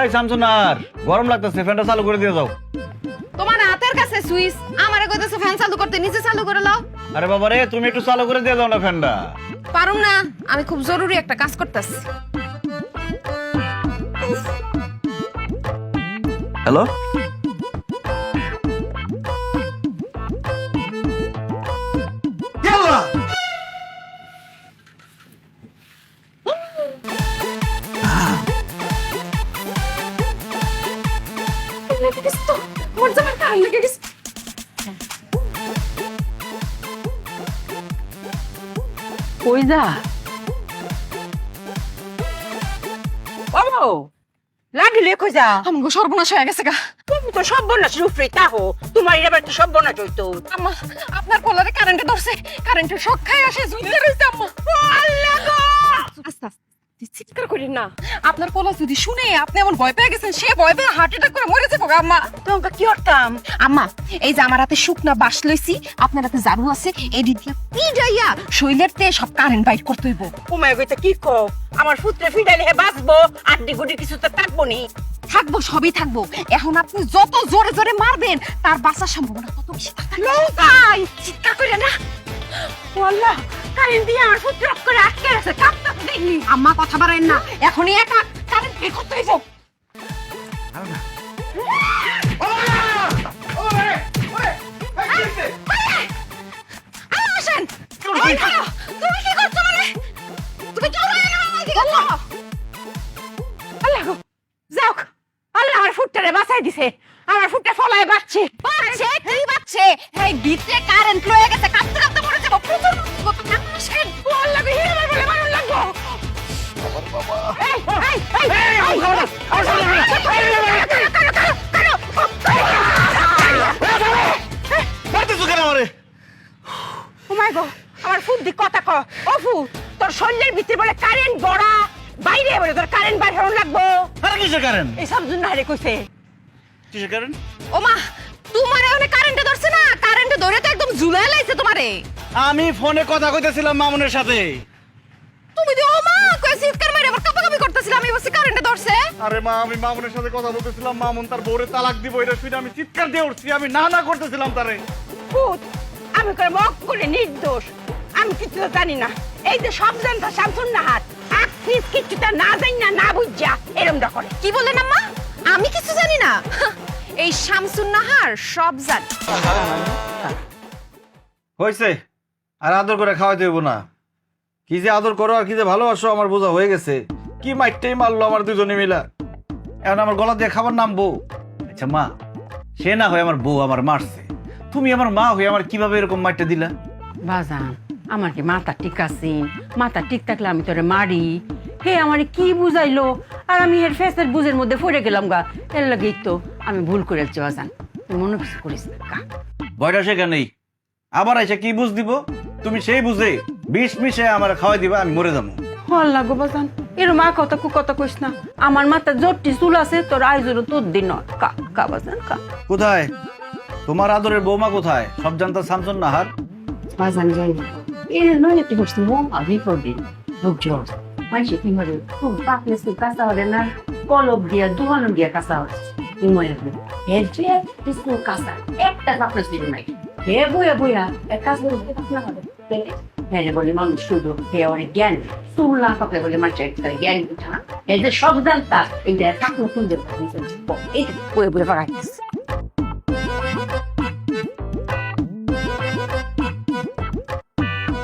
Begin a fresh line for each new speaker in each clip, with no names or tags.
এই শামসুনার গরম লাগতেছে ফ্যানটা চালু করে দিয়ে যাও।
তোমার হাতের কাছে সুইচ আমারে কইতেছে ফ্যান চালু করতে নিজে চালু করে লাও।
আরে বাবা রে তুমি একটু চালু করে দিয়ে যাও না ফ্যানটা।
পারুম না আমি খুব জরুরি একটা কাজ করতেছি।
হ্যালো?
লেগে গেছে
কই যা বাবু লাগিলে কই যা
আমাকে সর্বনাশ হয়ে গেছে গা
তুমি তো সর্বনাশ রূপরে তাহো তোমার এবার তো সর্বনাশ হইতো
আম্মা আপনার পোলারে কারেন্টে ধরছে কারেন্টের শক খাই আসে ঝুলতে রইছে আম্মা আল্লাহ চিৎকার করেন না। আপনার পোলা যদি শুনে আপনি এমন ভয় পেয়ে গেছেন সে ভয় পেয়ে হার্ট অ্যাটাক করে মরে যাব আম্মা।
তোমাকে কি করতাম?
আম্মা এই যে আমার হাতে শুকনা বাস লইছি আপনার হাতে ঝাড়ু আছে এডি দিয়া পিডাইয়া শৈলের তে সব কারেন্ট বাইর করতে হইব।
উমায় কইতে কি কো আমার পুত্রে ফিডাইলে হে বাঁচবো আড্ডি গুডি কিছু তো থাকব নি।
থাকব সবই থাকব। এখন আপনি যত জোরে জোরে মারবেন তার বাঁচার সম্ভাবনা তত বেশি। থাকবে
চিৎকার করে না। ও আল্লাহ! কারেন্ট দিয়ে আমার পুত্র অফ করে আটকে আছে কাঁপতে দেখলি
আম্মা কথা বাড়াইন না। এখনই একা। কারেন্ট বের করতে হইব। তুমি কি করছ মানে? তুমি আমার দিকে আল্লাহ
আমার ফুটটারে বাঁচাই দিছে। আমার ফুটটা ফলায় বাঁচছে।
বাচ্চে কি বাচ্চে এই ভিতরে কারেন্ট লয়ে গেছে। কাঁপতে কাঁপতে
আমারে
ফুট দি কথা ক ও তোর শরীরের ভিতরে বলে কারেন্ট বড়া বাইরে বলে তোর কারেন্ট বাইরে হন লাগবো
আরে কিসের কারেন্ট
এই সব জন্য হারে কইছে
কিসের কারেন্ট
ও মা তোমারে ওনে কারেন্টে ধরছে না কারেন্টে ধরে তো একদম ঝুলাই লাইছে তোমারে
আমি ফোনে কথা কইতেছিলাম মামুনের সাথে।
তুমি তো ও মা কই চিৎকার মারে আবার কাপাকাপি করতেছিলাম আমি বসে কারেন্টে ধরছে।
আরে মা আমি মামুনের সাথে কথা বলতেছিলাম মামুন তার বউরে তালাক দিব এটা শুনে আমি চিৎকার দিয়ে উঠছি আমি না না করতেছিলাম তারে।
ফুট আমি করে মক করে নির্দোষ আমি কিছু তো জানি না। এই যে সব জানতা শামসুন নাহার আখ ফিস কিছুটা না জানি না না বুঝা এরমটা করে
কি বললেন আম্মা? আমি কিছু জানি না? এই শামসুন নাহার সব জানি।
হয়েছে। আর আদর করে খাওয়াইতে হইব না। কি যে আদর করো আর কি যে ভালোবাসো আমার বোঝা হয়ে গেছে। কি মাইটটাই মারলো আমার দুজনে মিলা। এখন আমার গলা দিয়ে খাবার নাম বউ আচ্ছা মা সে না হয় আমার বউ আমার মারছে। তুমি আমার মা হয়ে আমার কীভাবে এরকম মাইটটা দিলা?
বাজান আমার কি মাথা ঠিক আছে? মাথা ঠিক থাকলে আমি তোরে মারি। হে আমার কি বুঝাইলো? আর আমি এর ফেসের বুঝের মধ্যে পড়ে গেলাম গা। এর লাগেই তো আমি ভুল করে বাজান। মনে কিছু করিস না কা।
ভয়টা সেখানেই আবার এসে কি বুঝ দিব? তুমি সেই বুঝে বিষ মিশে আমার খাওয়াই দিবা আমি মরে যাব।
হল লাগো বাজান এর মা কথা কু কথা কইস না। আমার মাথা জোরটি চুল আছে তোর তোর দিন। কা কা বাজান কা।
কোথায়? তোমার আদরের বৌমা কোথায়? সব জানতা সামসন নাহার
বাজান যাই এর নয় একটু বসতে মন করবি কি মরে খুব পাকলে কাঁচা হলে না কলব দিয়া দুহানো দিয়া কাঁচা হচ্ছে কি মরে হবে এর যে কিছু কাঁচা একটা পাকলে নাই। হে বইয়া বইয়া এক কাজ করে কাঁচা হবে হ্যাঁ বলে মানুষ শুধু অনেক জ্ঞান। চুল না পাকলে বলে একটা জ্ঞান এই যে সব জানতা সুন্দর পাকাইতেছে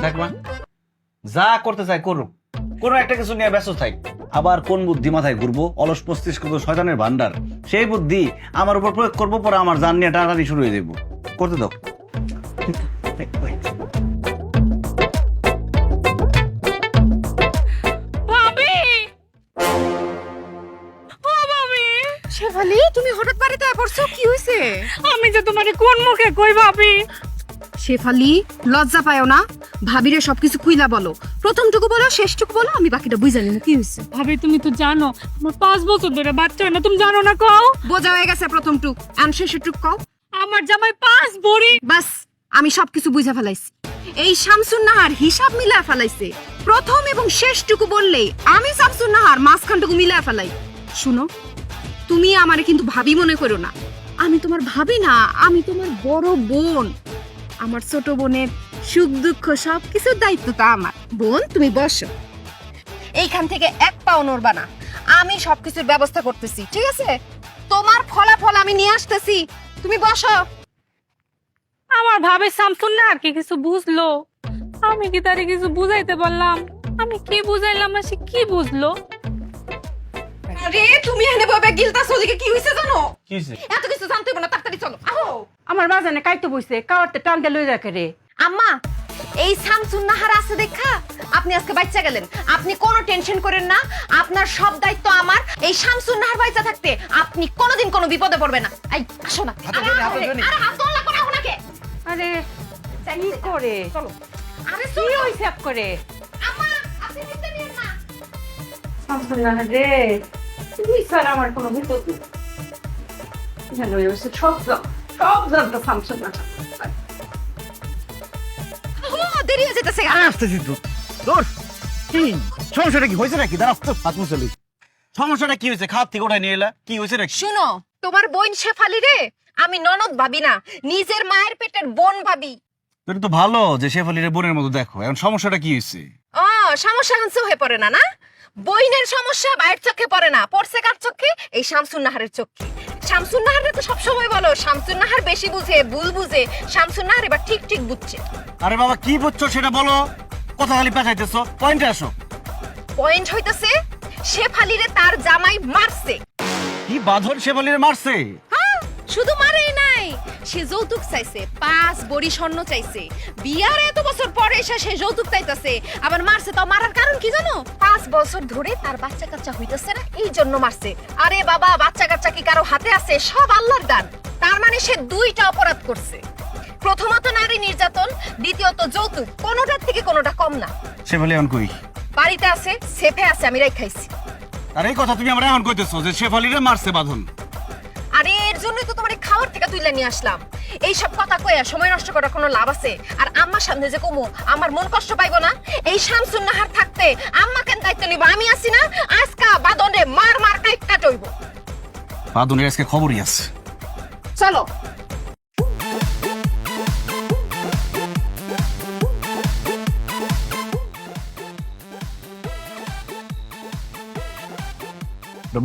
দেখ মা যা করতে চাই করুক। কোনো একটা কিছু নিয়ে ব্যস্ত থাক। আবার কোন বুদ্ধি মাথায় ঘুরবো? অলস মস্তিষ্ক তো শয়তানের ভান্ডার সেই বুদ্ধি আমার উপর প্রয়োগ করব পরে আমার জান নিয়ে টানাটানি শুরু হয়ে দেবো করতে দাও।
শেফালি তুমি হঠাৎ বাড়িতে পড়ছো কি হয়েছে?
আমি যে তোমারে কোন মুখে কই ভাবি
শেফালি লজ্জা পায়ও না। ভাবিরে সবকিছু খুইলা বলো। প্রথমটুকু বলো শেষটুকু বলো আমি বাকিটা বুঝে নিব কি হয়েছে?
ভাবি তুমি তো জানো আমার পাঁচ বছর ধরে বাচ্চা হয় না তুমি জানো না কও?
বোঝা হয়ে গেছে প্রথমটুক আর শেষটুক কও।
আমার জামাই পাঁচ বড়ি।
বাস আমি সবকিছু বুঝা ফেলাইছি। এই শামসুন নাহার হিসাব মিলা ফেলাইছে। প্রথম এবং শেষটুকু বললেই আমি শামসুন নাহার মাঝখানটুকু মিলা ফেলাই। শুনো তুমি আমারে কিন্তু ভাবি মনে করো না। আমি তোমার ভাবি না, আমি তোমার বড় বোন। আমার ছোট বোনের সুখ দুঃখ সব কিছুর দায়িত্ব তা আমার। বোন, তুমি বসো। এইখান থেকে এক পাও নড়বা না। আমি সবকিছুর ব্যবস্থা করতেছি, ঠিক আছে? তোমার ফলাফল আমি নিয়ে আসতেছি। তুমি বসো।
আমার ভাবে শামসুন না আর কি কিছু বুঝলো? আমি কি তারে কিছু বুঝাইতে পারলাম? আমি কি বুঝাইলাম না সে কি বুঝলো?
আরে তুমি এনে গিলতাছো ওদিকে কি হইছে জানো?
কি হয়েছে
এত কিছু জানতে হবে না তাড়াতাড়ি চলো। আহো।
আমার বাজানে কাইতে বইছে কাওয়ারতে টানতে লই রাখে রে।
আম্মা এই শামসুন নাহার আছে দেখা? আপনি আজকে বাচ্চা গেলেন। আপনি কোনো টেনশন করেন না আপনার সব দায়িত্ব আমার। এই শামসুন নাহার বাচ্চা থাকতে আপনি কোনোদিন কোনো বিপদে পড়বে না। এই আসো না। আরে,
ধরে, হাতে
আরে,
ধরে।
আরে হাত তোলা ওনাকে
আরে কি করে?
চলো। আরে
কি হইছে আপ করে?
আম্মা আপনি নিয়েন না।
শামসুন্নাহ রে। তুই স্যার আমার কোনো ভিতর নেই। জানো এবার সব জান- সব জানতো শামসুন্নাহ
ও দেরি হয়ে যেতেছে।
আসতেছি তো। তোর কি? সমস্যাটা কি? হয়েছে নাকি? দাঁড়া তো হাত মুছলি সমস্যাটা কি হয়েছে? খাওয়ার থেকে ওঠাই নিয়ে এলা। কি হয়েছে নাকি?
শুনো তোমার বোন শেফালি রে? আমি ননদ ভাবি না নিজের মায়ের পেটের বোন ভাবি।
তো ভালো যে শেফালির বোনের মতো দেখো। এখন সমস্যাটা কি হয়েছে?
ও সমস্যা এখন চোখে পড়ে না না? বইনের সমস্যা বাইরের চোখে পড়ে না পড়ছে কার চোখে? এই শামসুন নাহারের চোখে। শামসুন নাহারে তো সবসময় বলো শামসুন নাহার বেশি বুঝে ভুল বুঝে শামসুন নাহার এবার ঠিক ঠিক বুঝছে।
আরে বাবা কি বুঝছ সেটা বলো? কথা খালি পেঁচাইতেছো পয়েন্টে আসো।
পয়েন্ট হইতাছে শেফালিরে তার জামাই মারছে।
কি বাঁধন শেফালির মারছে?
হ্যাঁ, শুধু মারেই নাই সে যৌতুক চাইছে পাঁচ বড়ি স্বর্ণ চাইছে। বিয়ার এত বছর পরে এসে সে যৌতুক চাইতেছে আবার মারছে তাও মারার কারণ কি জানো? পাঁচ বছর ধরে তার বাচ্চা কাচ্চা হইতেছে না এই জন্য মারছে। আরে বাবা বাচ্চা কাচ্চা কি কারও হাতে আছে? সব আল্লাহর দান। তার মানে সে দুইটা অপরাধ করছে। প্রথমত নারী নির্যাতন দ্বিতীয়ত যৌতুক। কোনোটার থেকে কোনোটা কম না।
শেফালি এখন কই?
বাড়িতে আছে সেফে আছে আমি রাখাইছি
আর এই কথা তুমি আমরা এখন কইতেছো যে শেফালিরে মারছে বাঁধন।
আরে এর জন্যই তো তোমার এই থেকে তুইলে নিয়ে আসলাম। এই সব কথা কইয়া সময় নষ্ট করার কোনো লাভ আছে? আর আম্মার সামনে যে কমু আমার মন কষ্ট পাইবো না? এই শামসুন নাহার থাকতে আম্মা কেন দায়িত্ব নিব? আমি আছি না আজকা বাদনে মার মার কাইট কাটইব
বাঁধনের আজকে খবরই আছে।
চলো।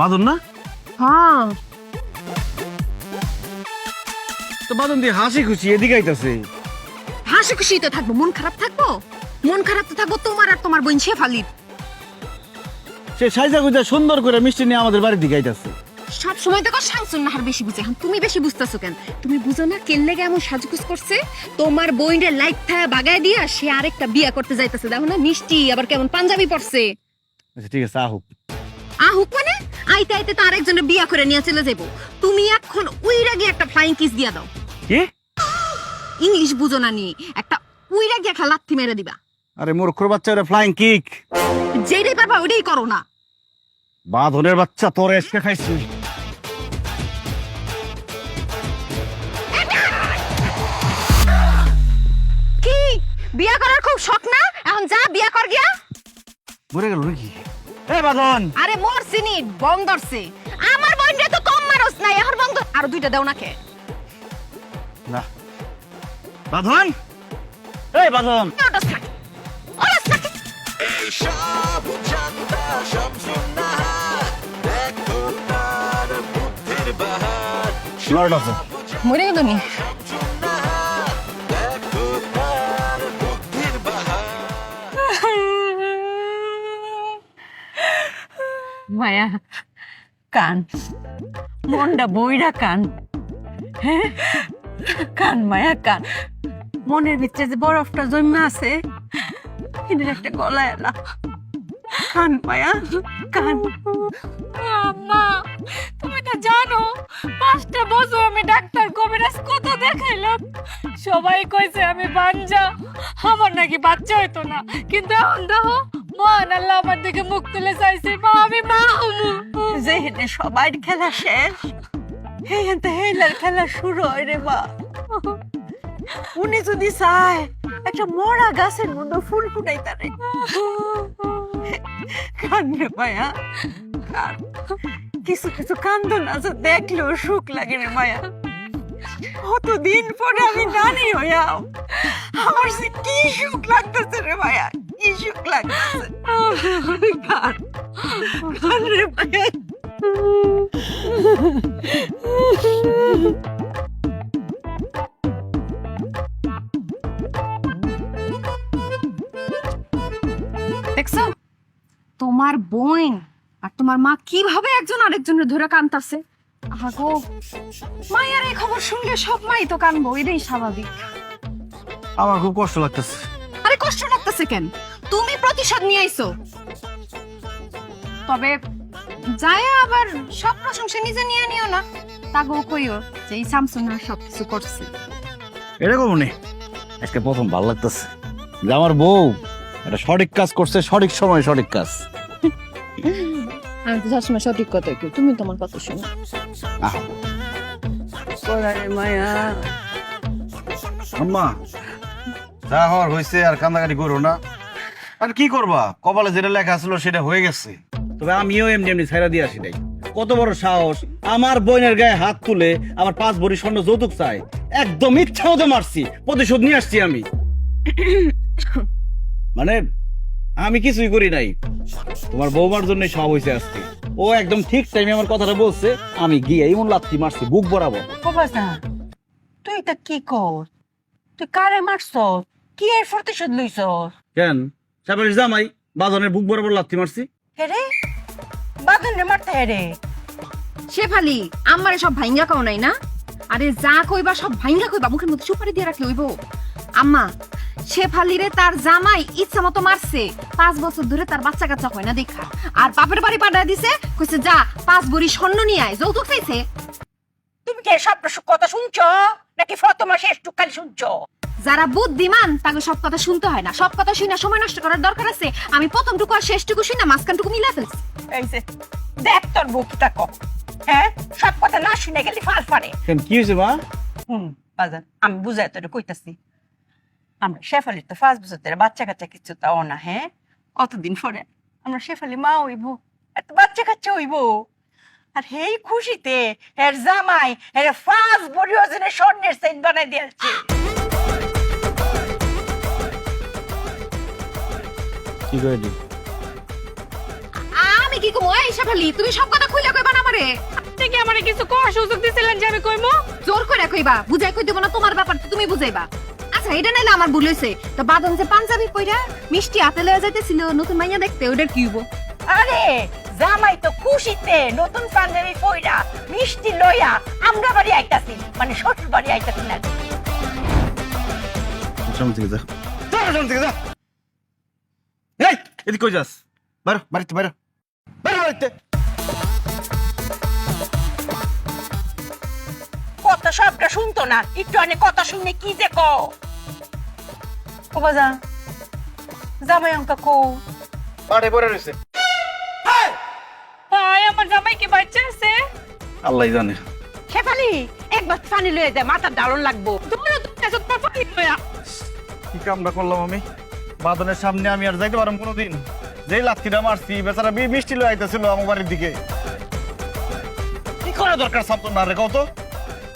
বাঁধন না?
হ্যাঁ।
তো বাঁধন দিয়ে হাসি খুশি এদিকে আইতাছে।
হাসি খুশি তো থাকব মন খারাপ থাকব? মন খারাপ তো থাকব তোমার আর তোমার বোন শেফালির।
সে সাইজা গুজা সুন্দর করে মিষ্টি নিয়ে আমাদের বাড়ির দিকে আইতাছে।
সব সময় দেখো শামসুন নাহার বেশি বুঝে। এখন তুমি বেশি বুঝতেছো কেন? তুমি বুঝো না কেন লেগে এমন সাজগুজ করছে? তোমার বইনের লাইট থায়া বাগায় দিয়া সে আরেকটা বিয়া করতে যাইতেছে। দেখো না মিষ্টি আবার কেমন পাঞ্জাবি পরছে।
আচ্ছা ঠিক আছে আহুক।
আহুক মানে? আইতে আইতে তো আরেকজনের বিয়া করে নিয়ে চলে যাব তুমি এখন উইরা গিয়ে একটা ফ্লাইং কিস দিয়া দাও।
কি?
ইংলিশ বুঝো না নি একটা উইরা গিয়ে একটা লাথি মেরে দিবা।
আরে বাচ্চা ওরা ফ্লাইং কিক
যেটাই পারবা করো না।
বাঁধনের বাচ্চা তোর এসকে খাইছি।
কি? বিয়া করার খুব শখ না? এখন যা বিয়া কর গিয়া।
মরে গেল নাকি? এ বাঁধন!
আরে মোর সিনি বং ধরছে আমার বোনরে তো কম মারস নাই এখন বং ধর- আরও দুইটা দাও নাকে।
না। বাঁধন? এই বাঁধন। লর্ড আছে
মরে গেল নি
মায়া কান। মনটা বইরা কান। হ্যাঁ? কান মায়া কান। মনের ভিতরে যে বরফটা জমা আছে একটা গলা এলা কান মায়া কান।
তুমি তো জানো পাঁচটা বছর আমি ডাক্তার কবিরাজ কত দেখাইলাম। সবাই কইছে আমি বাঞ্জা। আমার নাকি বাচ্চা হইতো না। কিন্তু এখন দেখো মহান আল্লাহ আমার দিকে মুখ তুলে চাইছে মা আমি মা হমু
যে হেনে সবার খেলা শেষ হেন তো হেলার খেলা শুরু হয় রে মা। উনি যদি চায় একটা মরা গাছের মধ্যে ফুল ফুটাই তারে। কান রে মায়া কিছু কিছু কান্দন আছে দেখলেও সুখ লাগে রে মায়া। কতদিন পরে আমি জানি হইয়াম। আমার সে কি সুখ লাগতেছে রে মায়া কি সুখ লাগতেছে। কান কান রে মায়া।
দেখছ? তোমার বোন আর তোমার মা কীভাবে একজন আরেকজনের ধরে কানতাছে? আগো মায়ের এই খবর শুনলে সব মাই তো কানবো এটাই স্বাভাবিক।
আমার খুব কষ্ট লাগতেছে।
আরে কষ্ট লাগতেছে কেন? তুমি প্রতিশোধ নিয়ে আইছো। তবে যায় আবার সব প্রশংসা নিজে নিয়ে নিও না। তাগো কইও যে এই স্যামসুং আর সব কিছু করছে
নেই আজকে প্রথম ভালো লাগতেছে। যে আমার বউ একটা সঠিক কাজ করছে সঠিক সময় সঠিক কাজ।
আমি তো সবসময় সঠিক কথা কই তুমি তোমার কথা শোনো।
আহ,
মায়া।
আম্মা যা হওয়ার হয়েছে আর কান্দাকাটি করো না। আর কি করবা? কপালে যেটা লেখা ছিল সেটা হয়ে গেছে। তবে আমিও এমনি এমনি ছেড়া দিয়ে আসি নাই। কত বড় সাহস। আমার বোনের গায়ে হাত তুলে আমার পাঁচ ভরি স্বর্ণ যৌতুক চাই একদম ইচ্ছা মতো মারছি প্রতিশোধ নিয়ে আসছি আমি। মানে আমি কিছুই করি নাই। তোমার বৌমার জন্য সব হয়েছে আজকে। ও একদম ঠিক টাইমে আমার কথাটা বলছে আমি গিয়ে এমন লাত্তি মারছি বুক বরাবর
তুই এটা কি কর? তুই কারে মারছ? কি এর প্রতিশোধ লইছ?
কেন? সাবারের জামাই বাদনের বুক বরাবর লাত্তি মারছি।
হেরে বাদন রে মারতে হেরে
শেফালি আমারে সব ভাইঙ্গা কাও নাই না? আরে যা কইবা সব ভাইঙ্গা কইবা মুখের মধ্যে সুপারি দিয়ে রাখলে হইব। আম্মা শেফালি রে তার জামাই ইচ্ছা মতো মারছে। পাঁচ বছর ধরে তার বাচ্চা কাচ্চা হয় না দেখা। আর বাপের বাড়ি পাঠায় দিছে কইছে যা পাঁচ বড়ি স্বর্ণ নিয়ে আয় যৌতুক চাইছে।
তুমি কি সব কথা শুনছ? নাকি ফতমা শেষ টুকালি শুনছ?
যারা বুদ্ধিমান তাকে সব কথা শুনতে হয় না। সব কথা শুনে সময় নষ্ট করার দরকার আছে। আমি প্রথমটুকু আর শেষটুকু শুনে মাঝখানটুকু মিলা ফেলছি।
এই যে দেখ তোর বুক তাকো হ্যাঁ? সব কথা না শুনে গেলি ফাল ফারে
কেন কি হয়েছে মা?
হুম বাজান আমি বুঝাই তোর কইতাছি। আমরা শেফালির তো পাঁচ বছর ধরে বাচ্চা কাচ্চা কিছু তাও না হ্যাঁ? কতদিন পরে? আমরা শেফালি মা হইব। এত বাচ্চা কাচ্চা হইব। আর হেই খুশিতে এর জামাই এর পাঁচ বড়ি স্বর্ণের সেট বানাই দিয়েছে।
কি করে দি
আমি কি কমো? এই শেফালি তুমি সব কথা খুইলা কইবা না আমারে?
আপনি কি আমারে কিছু কোয়ার সুযোগ দিছিলেন যে আমি কইমো?
জোর করে কইবা বুঝাই কই দেব না তোমার ব্যাপার তো তুমি বুঝাইবা। আচ্ছা এটা নাইলে আমার ভুল হয়েছে তো বাদন যে পাঞ্জাবি পইরা মিষ্টি হাতে লয়ে যাইতেছিল নতুন মাইয়া দেখতে ওটার কি হইব?
আরে জামাই তো খুশিতে নতুন পাঞ্জাবি পইরা মিষ্টি লইয়া আমরা বাড়ি আইতাছি মানে শ্বশুর বাড়ি আইতাছি না।
থেকে যা। যা যা। এদিকে কই যাস বাইরো বাড়িতে বাইরো বাইরো বাড়িতে
কথা সবটা শুনতো না একটু অনেক কথা শুনে কি যে কো ও বাজা জামাই অঙ্কা কো
পাড়ে পড়ে রয়েছে
ভাই আমার জামাই কি বাচ্চা আছে
আল্লাহ জানে
শেফালি একবার পানি লয়ে দে মাথার দারুণ লাগবো
তোমরা তো পানি লয়া
কি কামটা করলাম আমি বাদনের সামনে আমি আর যাইতে পারলাম কোনোদিন। যেই লাত্তিটা মারছি, বেচারা বৃষ্টি লয়ে আইতেছিল আমার বাড়ির দিকে। কি করা দরকার সাবধান না রে কত